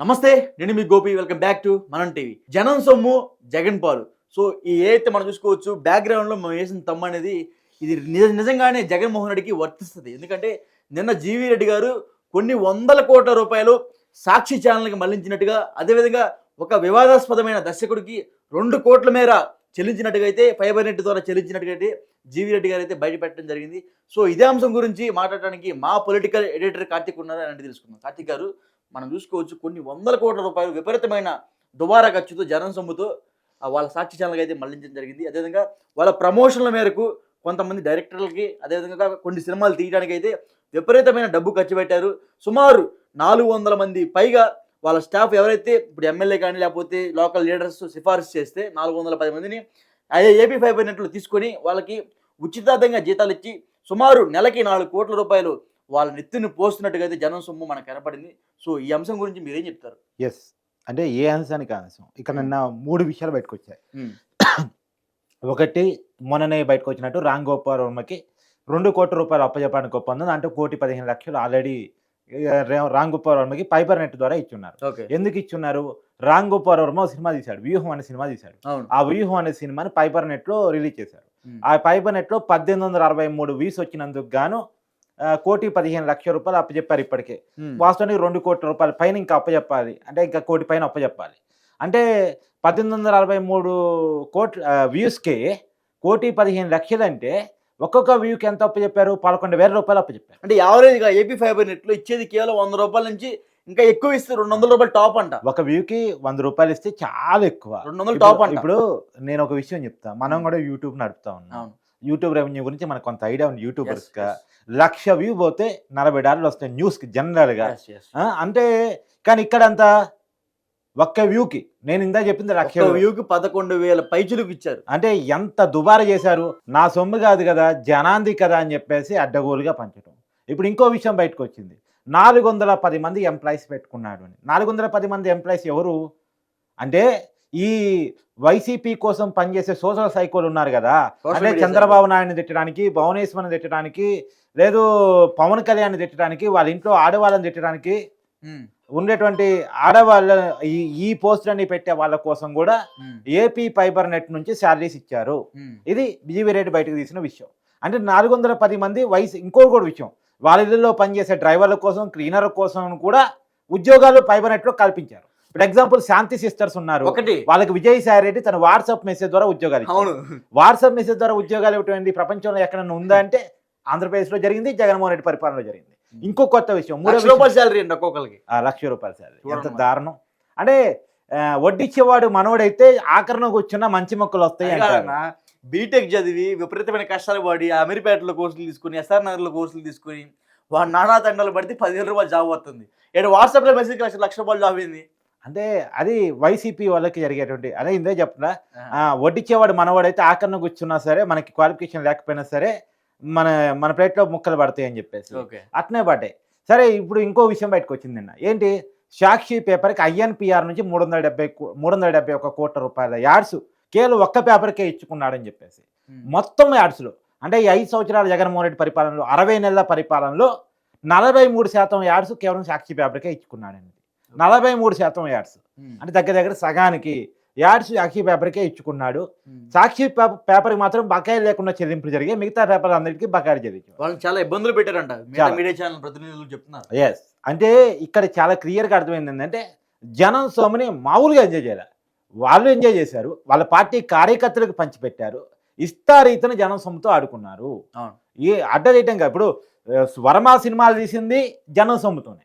నమస్తే నేను మీ Gopi welcome back to Manam TV. జనం సొమ్ము జగన్ పాలు. సో ఈ ఏదైతే మనం చూసుకోవచ్చు బ్యాక్గ్రౌండ్లో మనం వేసిన తమ్ము అనేది ఇది నిజ నిజంగానే జగన్మోహన్ రెడ్డికి వర్తిస్తుంది. ఎందుకంటే నిన్న జీవీ రెడ్డి గారు కొన్ని వందల కోట్ల రూపాయలు సాక్షి ఛానల్కి మళ్ళించినట్టుగా అదేవిధంగా ఒక వివాదాస్పదమైన దర్శకుడికి రెండు కోట్ల మేర చెల్లించినట్టుగా అయితే ఫైబర్ నెట్ ద్వారా చెల్లించినట్టుగా అయితే జీవీ రెడ్డి గారు అయితే బయటపెట్టడం జరిగింది. సో ఇదే అంశం గురించి మాట్లాడడానికి మా పొలిటికల్ ఎడిటర్ కార్తిక్ ఉన్నారు అని తెలుసుకుందాం. కార్తిక్ గారు మనం చూసుకోవచ్చు కొన్ని వందల కోట్ల రూపాయలు విపరీతమైన దుబారా ఖర్చుతో జనం సొమ్ముతో వాళ్ళ సాక్షి ఛానల్కి అయితే మళ్ళించడం జరిగింది. అదేవిధంగా వాళ్ళ ప్రమోషన్ల మేరకు కొంతమంది డైరెక్టర్లకి అదేవిధంగా కొన్ని సినిమాలు తీయడానికి అయితే విపరీతమైన డబ్బు ఖర్చు పెట్టారు. సుమారు నాలుగు వందల మంది పైగా వాళ్ళ స్టాఫ్ ఎవరైతే ఇప్పుడు ఎమ్మెల్యే కానీ లేకపోతే లోకల్ లీడర్స్ సిఫార్సు చేస్తే నాలుగు వందల పది మందిని అదే ఏపీ ఫైవ్ నెట్లు తీసుకొని వాళ్ళకి ఉచితార్థంగా జీతాలు ఇచ్చి సుమారు నెలకి నాలుగు కోట్ల రూపాయలు వాళ్ళ నెత్తిని పోస్తున్నట్టుగా అయితే జనం సొమ్ము మనకు కనపడింది. సో ఈ అంశం గురించి మీరేం చెప్తారు? ఎస్ అంటే ఏ అంశానికి అంశం? ఇక్కడ నిన్న మూడు విషయాలు బయటకు వచ్చాయి ఒకటి మొన్ననే బయటకు వచ్చినట్టు రామ్ గోపాల్ వర్మకి రెండు కోట్ల రూపాయలు అప్పచెప్పడానికి ఒప్పందం. అంటే కోటి పదిహేను లక్షలు ఆల్రెడీ రామ్ గోపాల్ వర్మకి పైపర్ నెట్ ద్వారా ఇచ్చున్నారు. ఎందుకు ఇచ్చున్నారు? రామ్ గోపాల్ వర్మ సినిమా తీశాడు. వ్యూహం అనే సినిమా తీశాడు. ఆ వ్యూహం అనే సినిమాని పైపర్ నెట్లో రిలీజ్ చేశారు. ఉమ్. ఆ పైపర్ నెట్లో పద్దెనిమిది వందల అరవై మూడు వ్యూస్ వచ్చినందుకు గాను కోటి పదిహేను లక్షల రూపాయలు అప్పచెప్పారు ఇప్పటికే. వాస్తవానికి రెండు కోట్ల రూపాయల పైన ఇంకా అప్పచెప్పాలి అంటే ఇంకా కోటి పైన అప్పచెప్పాలి అంటే పద్దెనిమిది వందల అరవై మూడు కోట్ల వ్యూస్కి కోటి పదిహేను లక్షలు అంటే ఒక్కొక్క వ్యూకి ఎంత అప్పచెప్పారు పదకొండు వేల రూపాయలు అప్పచెప్పారు అంటే యావరేజ్గా ఏపీ ఫైబర్ నెట్లో ఇచ్చేది కేవలం వంద రూపాయల నుంచి ఇంకా ఎక్కువ ఇస్తే రెండు వందల రూపాయలు టాప్ అంట. ఒక వ్యూకి వంద రూపాయలు ఇస్తే చాలా ఎక్కువ. రెండు వందలు టాప్ అంట. ఇప్పుడు నేను ఒక విషయం చెప్తా. మనం కూడా యూట్యూబ్ నడుపుతా ఉన్నాం. యూట్యూబ్ రెవెన్యూ గురించి మనకు కొంత ఐడియా ఉంది. యూట్యూబర్స్ Yes, గా yes. లక్ష వ్యూ పోతే నలభై డాలర్లు వస్తాయి న్యూస్కి జనరల్గా Yes, yes. ఆ, అంటే కానీ ఇక్కడ అంత ఒక్క వ్యూకి నేను ఇందా చెప్పింది లక్ష. వ్యూకి. పదకొండు వేల పైచులకు ఇచ్చారు. అంటే ఎంత దుబారా చేశారు? నా సొమ్ము కాదు కదా జనాంది కదా అని చెప్పేసి అడ్డగోలుగా పంచడం. ఇప్పుడు ఇంకో విషయం బయటకు వచ్చింది. నాలుగు వందల పది మంది ఎంప్లాయీస్ పెట్టుకున్నాడు అని. నాలుగు వందల పది మంది ఎంప్లాయీస్ ఎవరు? అంటే ఈ వైసీపీ కోసం పనిచేసే సోషల్ సైకోలు ఉన్నారు కదా. అంటే చంద్రబాబు నాయుడిని తిట్టడానికి భువనేశ్వర్ని తిట్టడానికి లేదు పవన్ కళ్యాణ్ తిట్టడానికి వాళ్ళ ఇంట్లో ఆడవాళ్ళని తిట్టడానికి ఉండేటువంటి ఆడవాళ్ళ ఈ ఈ పోస్టులన్నీ పెట్టే వాళ్ళ కోసం కూడా ఏపీ ఫైబర్ నెట్ నుంచి శాలరీస్ ఇచ్చారు. ఇది జీవీ రెడ్డి బయటకు తీసిన విషయం. అంటే నాలుగు వందల పది మంది వయసు ఇంకో కూడా విషయం. వాళ్ళ ఇళ్ళలో పనిచేసే డ్రైవర్ల కోసం క్లీనర్ కోసం కూడా ఉద్యోగాలు ఫైబర్ నెట్లో కల్పించారు. ఇప్పుడు ఎగ్జాంపుల్ శాంతి సిస్టర్స్ ఉన్నారు. ఒకటి. వాళ్ళకి విజయసాయి రెడ్డి తన వాట్సాప్ మెసేజ్ ద్వారా ఉద్యోగాలు వాట్సాప్ మెసేజ్ ద్వారా ఉద్యోగాలు ఇవ్వటం ప్రపంచంలో ఎక్కడైనా ఉందా అంటే ఆంధ్రప్రదేశ్లో జరిగింది జగన్మోహన్ రెడ్డి పరిపాలనలో జరిగింది. ఇంకో కొత్త విషయం మూడో రూపాయల శాలరీ అండి ఒక్కొక్కరికి. ఆ, లక్ష రూపాయల శాలరీ ఎంత. దారుణం. అంటే వడ్డిచ్చేవాడు మనవడైతే ఆఖరణ కూర్చున్న మంచి మొక్కలు వస్తాయి బీటెక్ చదివి విపరీతమైన కష్టాలు పడి అమీర్పేటలో కోర్సులు తీసుకుని ఎస్ఆర్ నగర్లో కోర్సులు తీసుకుని వాడు నానా తండాలు పడితే పదివేల రూపాయలు జాబ్ వస్తుంది. ఇక్కడ వాట్సాప్లో మెసేజ్ లక్ష లక్ష రూపాయలు జాబ్ అయింది అంటే అది వైసీపీ వాళ్ళకి జరిగేటువంటి అదే ఇందే చెప్పలా ఆ, వడ్డిచ్చేవాడు మనవాడైతే ఆకరణ కూర్చున్నా సరే మనకి క్వాలిఫికేషన్ లేకపోయినా సరే మన మన ప్లేట్లో ముక్కలు పడతాయి అని చెప్పేసి. ఓకే. అట్నే పడ్డాయి. సరే ఇప్పుడు ఇంకో విషయం బయటకు వచ్చింది నిన్న. ఏంటి? సాక్షి పేపర్కి ఐఎన్పిఆర్ నుంచి మూడు వందల డెబ్బై మూడు వందల డెబ్బై ఒక కోట్ల రూపాయల యాడ్స్ కేవలం ఒక్క పేపర్కే ఇచ్చుకున్నాడని చెప్పేసి. మొత్తం యాడ్స్లో అంటే ఈ ఐదు సంవత్సరాల జగన్మోహన్ రెడ్డి పరిపాలనలో అరవై నెలల పరిపాలనలో నలభై మూడు శాతం యాడ్స్ కేవలం సాక్షి పేపర్కే ఇచ్చుకున్నాడండి నలభై మూడు శాతం యాడ్స్. అంటే దగ్గర దగ్గర సగానికి యాడ్స్ సాక్షి పేపర్కే ఇచ్చుకున్నాడు. సాక్షి పేప- పేపర్కి మాత్రం బకాయిలు లేకుండా చెల్లింపులు జరిగాయి. మిగతా పేపర్ అందరికీ బకాయిలు చెల్లించారు వాళ్ళని చాలా ఇబ్బందులు పెట్టారంట. మీడియా ఛానల్ ప్రతినిధులు చెప్తున్నారు. ఎస్ అంటే ఇక్కడ చాలా క్లియర్గా అర్థమైంది ఏంటంటే జనం సోమని మామూలుగా ఎంజాయ్ చేయాలి. వాళ్ళు ఎంజాయ్ చేశారు. వాళ్ళ పార్టీ కార్యకర్తలకు పంచిపెట్టారు. ఇస్తారీతను జనం సొమ్ముతో ఆడుకున్నారు. ఈ అడ్డరీటంగా ఇప్పుడు ఆ, వర్మ సినిమాలు తీసింది జనం సొమ్ముతోనే.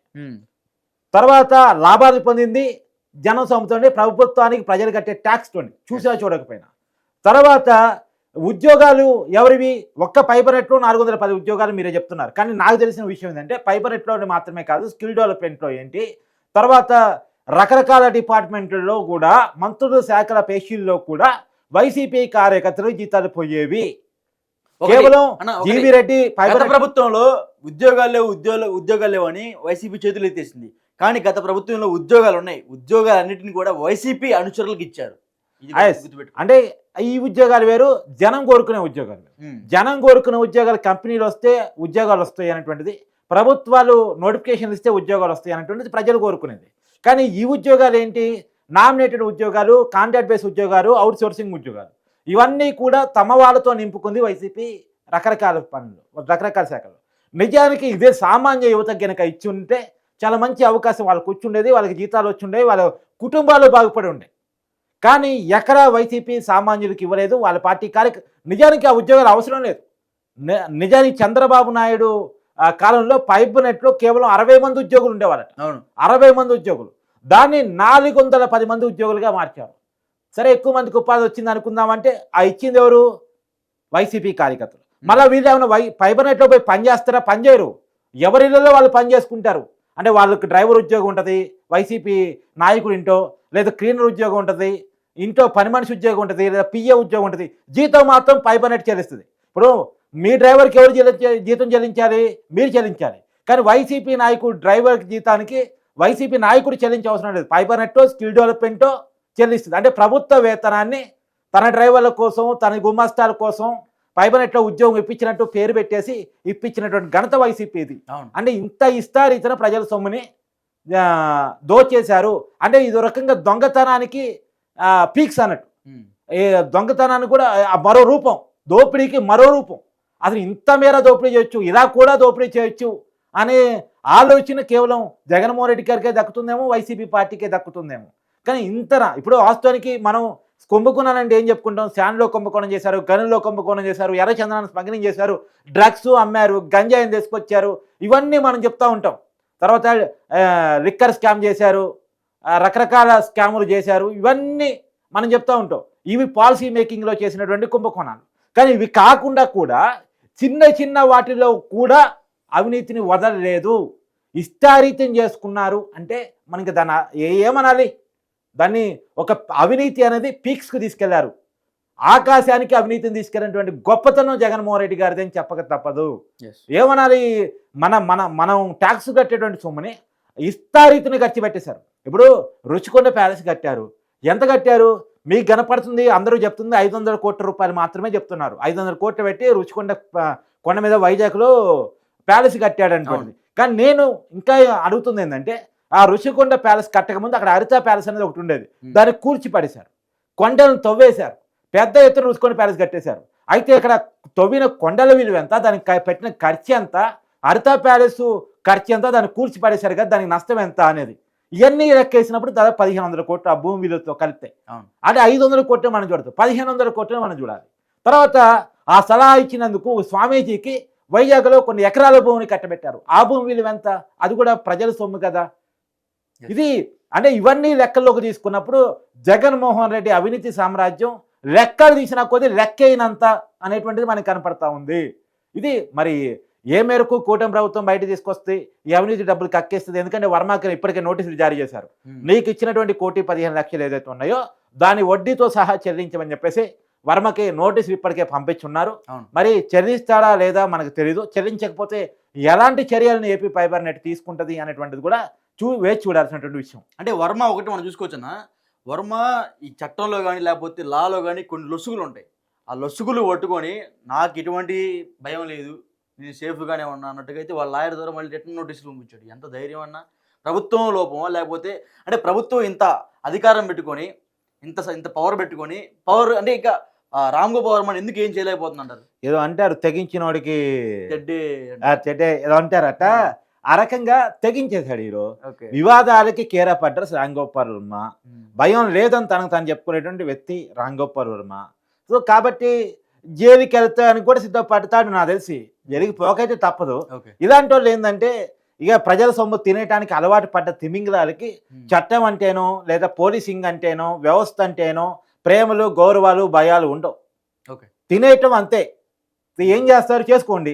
తర్వాత లాభాలు పొందింది జనం సొమ్ముతోనే ప్రభుత్వానికి ప్రజలు కట్టే ట్యాక్స్ తోని. చూసా చూడకపోయినా. తర్వాత ఉద్యోగాలు ఎవరివి? ఒక్క ఫైబర్ నెట్లో నాలుగు వందల పది ఉద్యోగాలు మీరే చెప్తున్నారు. కానీ నాకు తెలిసిన విషయం ఏంటంటే ఫైబర్ నెట్లో మాత్రమే కాదు స్కిల్ డెవలప్మెంట్లో ఏంటి? తర్వాత రకరకాల డిపార్ట్మెంట్లలో కూడా మంత్రుల శాఖల పేషీల్లో కూడా వైసీపీ కార్యకర్తలు జీతాలు పోయేవి. కేవలం. జీవి రెడ్డి ప్రభుత్వంలో ఉద్యోగాలు లేవు ఉద్యోగాలు ఉద్యోగాలు లేవు అని వైసీపీ చేతులు ఎత్తేసింది. కానీ గత ప్రభుత్వంలో ఉద్యోగాలు ఉన్నాయి ఉద్యోగాలన్నింటినీ కూడా వైసీపీ అనుచరులకు ఇచ్చారు. అంటే ఈ ఉద్యోగాలు వేరు జనం కోరుకునే ఉద్యోగాలు. జనం కోరుకునే ఉద్యోగాలు కంపెనీలు వస్తే ఉద్యోగాలు వస్తాయి అనేటువంటిది. ప్రభుత్వాలు నోటిఫికేషన్లు ఇస్తే ఉద్యోగాలు వస్తాయి అనేటువంటిది ప్రజలు కోరుకునేది. కానీ ఈ ఉద్యోగాలు ఏంటి? నామినేటెడ్ ఉద్యోగాలు కాంట్రాక్ట్ బేస్ ఉద్యోగాలు అవుట్ సోర్సింగ్ ఉద్యోగాలు. ఇవన్నీ కూడా తమ వాళ్ళతో నింపుకుంది వైసీపీ రకరకాల పనులు రకరకాల శాఖలు. నిజానికి ఇదే సామాన్య యువతకు కనుక ఇచ్చి ఉంటే చాలా మంచి అవకాశం. వాళ్ళకు వచ్చి ఉండేది వాళ్ళకి జీతాలు వచ్చి ఉండేవి వాళ్ళ కుటుంబాలు బాగుపడి ఉండే. కానీ ఎక్కడ వైసీపీ సామాన్యులకు ఇవ్వలేదు. వాళ్ళ పార్టీ కార్యక నిజానికి ఆ ఉద్యోగాలు అవసరం లేదు. నిజానికి చంద్రబాబు నాయుడు ఆ కాలంలో పైప్ నెట్లో కేవలం అరవై మంది ఉద్యోగులు ఉండేవారట అవును. అరవై మంది ఉద్యోగులు. దాన్ని నాలుగు వందల పది మంది ఉద్యోగులుగా మార్చారు. సరే ఎక్కువ మందికి ఉపాధి వచ్చింది అనుకుందామంటే ఆ ఇచ్చింది ఎవరు? వైసీపీ కార్యకర్తలు. మళ్ళీ వీళ్ళు ఏమైనా వై ఫైబర్ నెట్లో పోయి పని చేస్తారా? పని చేయరు. ఎవరిళ్ళలో వాళ్ళు పని చేసుకుంటారు? అంటే వాళ్ళకి డ్రైవర్ ఉద్యోగం ఉంటుంది వైసీపీ నాయకుడు ఇంటో లేదా క్లీనర్ ఉద్యోగం ఉంటుంది ఇంట్లో పని మనిషి ఉద్యోగం ఉంటుంది లేదా పిఏ ఉద్యోగం ఉంటుంది జీతం మాత్రం పై నెట్ చెల్లిస్తుంది ఇప్పుడు మీ డ్రైవర్కి ఎవరు చెల్లించాలి జీతం చెల్లించాలి? మీరు చెల్లించాలి. కానీ వైసీపీ నాయకుడు డ్రైవర్ జీతానికి వైసీపీ నాయకుడు చెల్లించే అవసరం లేదు. పైపర్ నెట్టో స్కిల్ డెవలప్మెంటో చెల్లిస్తుంది. అంటే ప్రభుత్వ వేతనాన్ని తన డ్రైవర్ల కోసం తన గుమాస్తాల కోసం ఫైబర్ నెట్లో ఉద్యోగం ఇప్పించినట్టు పేరు పెట్టేసి ఇప్పించినటువంటి ఘనత వైసీపీ ఇది అంటే ఇంత ఇస్తారు ఇతర ప్రజల సొమ్ముని దోచేశారు. అంటే ఇది రకంగా దొంగతనానికి పీక్స్ అన్నట్టు. దొంగతనానికి కూడా మరో రూపం. దోపిడీకి మరో రూపం. అసలు ఇంత మేర దోపిడీ చేయొచ్చు ఇలా కూడా దోపిడీ చేయొచ్చు అనే ఆలోచన కేవలం జగన్మోహన్ రెడ్డి గారికే దక్కుతుందేమో వైసీపీ పార్టీకే దక్కుతుందేమో. కానీ ఇంతనా? ఇప్పుడు వాస్తవానికి మనం కుంభకోణం అంటే ఏం చెప్పుకుంటాం? శాండ్లో కుంభకోణం చేశారు గనుల్లో కుంభకోణం చేశారు ఎర్రచందనాన్ని స్మగ్లింగ్ చేశారు డ్రగ్స్ అమ్మారు గంజాయిని తీసుకొచ్చారు ఇవన్నీ మనం చెప్తూ ఉంటాం. తర్వాత లిక్కర్ స్కామ్ చేశారు రకరకాల స్కాములు చేశారు ఇవన్నీ మనం చెప్తూ ఉంటాం. ఇవి పాలసీ మేకింగ్లో చేసినటువంటి కుంభకోణాలు. కానీ ఇవి కాకుండా కూడా చిన్న చిన్న వాటిలో కూడా అవినీతిని వదలలేదు. ఇష్టారీతం చేసుకున్నారు అంటే మనకి దాని ఏమనాలి? దాన్ని ఒక అవినీతి అనేది పీక్స్కి తీసుకెళ్ళారు. ఆకాశానికి అవినీతిని తీసుకెళ్ళినటువంటి గొప్పతనం జగన్మోహన్ రెడ్డి గారిది అని చెప్పక తప్పదు. ఏమనాలి? మన మన మనం ట్యాక్స్ కట్టేటువంటి సొమ్ముని ఇస్తారీతిని ఖర్చు పెట్టేశారు. ఇప్పుడు రుచికొండ ప్యాలెస్ కట్టారు. ఎంత కట్టారు? మీకు కనపడుతుంది అందరూ చెప్తుంది ఐదు వందల కోట్ల రూపాయలు మాత్రమే చెప్తున్నారు. ఐదు వందల కోట్లు పెట్టి రుచికొండ కొండ మీద వైజాగ్లో ప్యాలెస్ కట్టాడు అనుకోండి కానీ నేను ఇంకా అడుగుతుంది ఏంటంటే ఆ రుషికొండ ప్యాలెస్ కట్టకముందు అక్కడ హరిత ప్యాలెస్ అనేది ఒకటి ఉండేది. దాన్ని కూల్చి పడేశారు కొండలను తవ్వేశారు. పెద్ద ఎత్తున రుషికొండ ప్యాలెస్ కట్టేశారు. అయితే ఇక్కడ తవ్విన కొండల విలువ ఎంత? దానికి పెట్టిన ఖర్చు ఎంత? హరిత ప్యాలెస్ ఖర్చు ఎంత? దాన్ని కూల్చి పడేశారు కదా దానికి నష్టం ఎంత అనేది. ఇవన్నీ లెక్కేసినప్పుడు దాదాపు పదిహేను వందల కోట్లు ఆ భూమి విలువతో కలిపితే. అంటే ఐదు వందల కోట్లు మనం చూడదు పదిహేను వందల కోట్లు మనం చూడాలి. తర్వాత ఆ సలహా ఇచ్చినందుకు స్వామీజీకి వైజాగ్లో కొన్ని ఎకరాల భూమిని కట్టబెట్టారు. ఆ భూమి విలువ ఎంత? అది కూడా ప్రజల సొమ్ము కదా. ఇది అంటే ఇవన్నీ లెక్కల్లోకి తీసుకున్నప్పుడు జగన్మోహన్ రెడ్డి అవినీతి సామ్రాజ్యం లెక్కలు తీసిన కొద్దీ లెక్కైనంత అనేటువంటిది మనకి కనపడతా ఉంది. ఇది మరి ఏ మేరకు కూటమి ప్రభుత్వం బయట తీసుకొస్తే ఈ అవినీతి డబ్బులు కక్కేస్తుంది? ఎందుకంటే వర్మకి ఇప్పటికే నోటీసులు జారీ చేశారు. ఉమ్. నీకు ఇచ్చినటువంటి కోటి పదిహేను లక్షలు ఏదైతే ఉన్నాయో దాని వడ్డీతో సహా చెల్లించమని చెప్పేసి వర్మకి నోటీసులు ఇప్పటికే పంపించున్నారు. మరి చెల్లిస్తాడా లేదా మనకు తెలియదు చెల్లించకపోతే ఎలాంటి చర్యలను ఏపీ ఫైబర్ నెట్ తీసుకుంటది అనేటువంటిది కూడా చూ వేచి చూడాల్సినటువంటి విషయం. అంటే వర్మ ఒకటి మనం చూసుకోవచ్చన్నా వర్మ ఈ చట్టంలో కానీ లేకపోతే లాలో కానీ కొన్ని లొసుగులు ఉంటాయి ఆ లొసుగులు పట్టుకొని నాకు ఎటువంటి భయం లేదు నేను సేఫ్గానే ఉన్నా అన్నట్టుగా అయితే వాళ్ళ లాయర్ ద్వారా మళ్ళీ రిటర్న్ నోటీసులు పంపించాడు. ఎంత ధైర్యం అన్నా? ప్రభుత్వం లోపమా? లేకపోతే అంటే ప్రభుత్వం ఇంత అధికారం పెట్టుకొని ఇంత ఇంత పవర్ పెట్టుకొని పవర్ అంటే ఇక రామ్ గోపాల్ వర్మ ఎందుకు ఏం చేయలేకపోతుంది అంటారు ఏదో అంటారు తెగించినోడికి చెడ్డే ఆ, చెడ్డే ఏదో అంటారట. ఆ రకంగా తెగించేశాడు హీరో. వివాదాలకి కేరా పడ్డారు రామ్ గోపాల్ వర్మ భయం లేదని తనకు తను చెప్పుకునేటువంటి వ్యక్తి రామ్ గోపాల్ వర్మ. సో కాబట్టి జైలుకి వెళ్తానికి కూడా సిద్ధపడతాడు నాకు తెలిసి. జైలుకి పోకైతే తప్పదు. ఇలాంటి వాళ్ళు ఏంటంటే ఇక ప్రజల సొమ్ము తినేయటానికి అలవాటు పడ్డ తిమింగలాలకి చట్టం అంటేనో లేదా పోలీసింగ్ అంటేనో వ్యవస్థ అంటేనో ప్రేమలు గౌరవాలు భయాలు ఉండవు. తినేయటం అంతే. ఏం చేస్తారు? చేసుకోండి.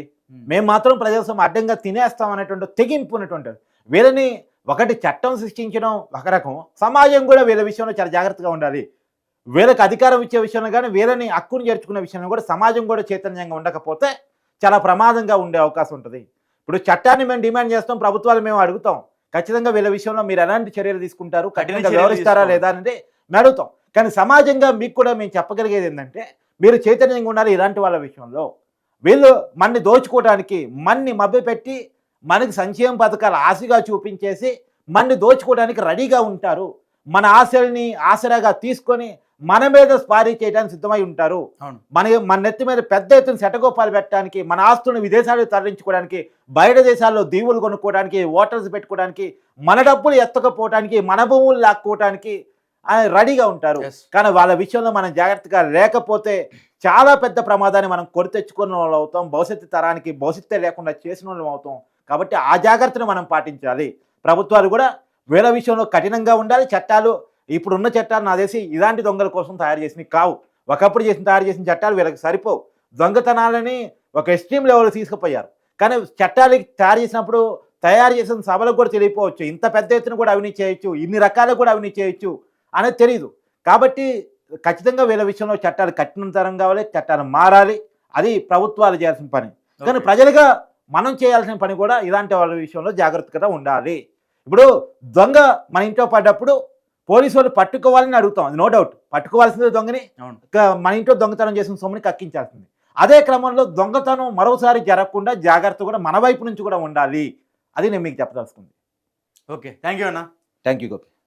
మేము మాత్రం ప్రజల సొమ్ము అడ్డంగా తినేస్తాం అనేటువంటి తెగింపు ఉన్నటువంటి వీళ్ళని ఒకటి చట్టం సృష్టించడం ఒక రకం. సమాజం కూడా వీళ్ళ విషయంలో చాలా జాగ్రత్తగా ఉండాలి. వీళ్ళకి అధికారం ఇచ్చే విషయంలో కానీ వీళ్ళని హక్కును చేర్చుకునే విషయంలో కూడా సమాజం కూడా చైతన్యంగా ఉండకపోతే చాలా ప్రమాదంగా ఉండే అవకాశం ఉంటుంది. ఇప్పుడు చట్టాన్ని మేము డిమాండ్ చేస్తాం ప్రభుత్వాలు మేము అడుగుతాం. ఖచ్చితంగా వీళ్ళ విషయంలో మీరు ఎలాంటి చర్యలు తీసుకుంటారు? కఠిన కఠినంగా వ్యవహరిస్తారా తీసుకోవాలి. లేదా అనేది మేము అడుగుతాం. కానీ సమాజంగా మీకు కూడా మేము చెప్పగలిగేది ఏంటంటే మీరు చైతన్యంగా ఉండాలి ఇలాంటి వాళ్ళ విషయంలో. వీళ్ళు మన్ని దోచుకోవడానికి మన్ని మభ్యపెట్టి మనకి సంక్షేమ పథకాలు ఆశగా చూపించేసి మనని దోచుకోవడానికి రెడీగా ఉంటారు. మన ఆశల్ని ఆసరాగా తీసుకొని మన మీద స్పారీ చేయడానికి సిద్ధమై ఉంటారు. మన మన నెత్తి మీద పెద్ద ఎత్తున శటగోపాలు పెట్టడానికి మన ఆస్తులను విదేశాలకు తరలించుకోవడానికి బయట దేశాల్లో దీవులు కొనుక్కోవడానికి ఓటర్స్ పెట్టుకోవడానికి మన డబ్బులు ఎత్తకపోవడానికి మన భూములు లాక్కోవడానికి రెడీగా ఉంటారు. కానీ వాళ్ళ విషయంలో మనం జాగ్రత్తగా లేకపోతే చాలా పెద్ద ప్రమాదాన్ని మనం కొని తెచ్చుకున్న వాళ్ళు అవుతాం భవిష్యత్తు తరానికి భవిష్యత్తు లేకుండా చేసిన వాళ్ళం అవుతాం. కాబట్టి ఆ జాగ్రత్తను మనం పాటించాలి. ప్రభుత్వాలు కూడా వీళ్ళ విషయంలో కఠినంగా ఉండాలి. చట్టాలు ఇప్పుడున్న చట్టాలు నా తెలిసి ఇలాంటి దొంగల కోసం తయారు చేసినవి కావు. ఒకప్పుడు చేసిన తయారు చేసిన చట్టాలు వీళ్ళకి సరిపోవు. దొంగతనాలని ఒక ఎక్స్ట్రీమ్ లెవెల్ తీసుకుపోయారు. కానీ చట్టాలు తయారు చేసినప్పుడు తయారు చేసిన సభలకు కూడా తెలియపోవచ్చు ఇంత పెద్ద ఎత్తున కూడా అవినీతి చేయొచ్చు. ఇన్ని రకాలు కూడా అవినీతి చేయొచ్చు అనేది తెలియదు కాబట్టి ఖచ్చితంగా వీళ్ళ విషయంలో చట్టాలు కఠినతరం కావాలి చట్టాలు మారాలి. అది ప్రభుత్వాలు చేయాల్సిన పని. కానీ. ప్రజలుగా మనం చేయాల్సిన పని కూడా ఇలాంటి వాళ్ళ విషయంలో జాగ్రత్తగా ఉండాలి. ఇప్పుడు దొంగ మన ఇంట్లో పడ్డప్పుడు పోలీసు వాళ్ళు పట్టుకోవాలని అడుగుతాం. అది నో డౌట్. పట్టుకోవాల్సిందే దొంగని. మన ఇంట్లో దొంగతనం చేసిన సొమ్ముని కక్కించాల్సింది. అదే క్రమంలో దొంగతనం మరోసారి జరగకుండా జాగ్రత్త కూడా మన వైపు నుంచి కూడా ఉండాలి. అది నేను మీకు చెప్పదలుచుకుంది. ఓకే. థ్యాంక్ యూ అన్న. Thank you Gopi.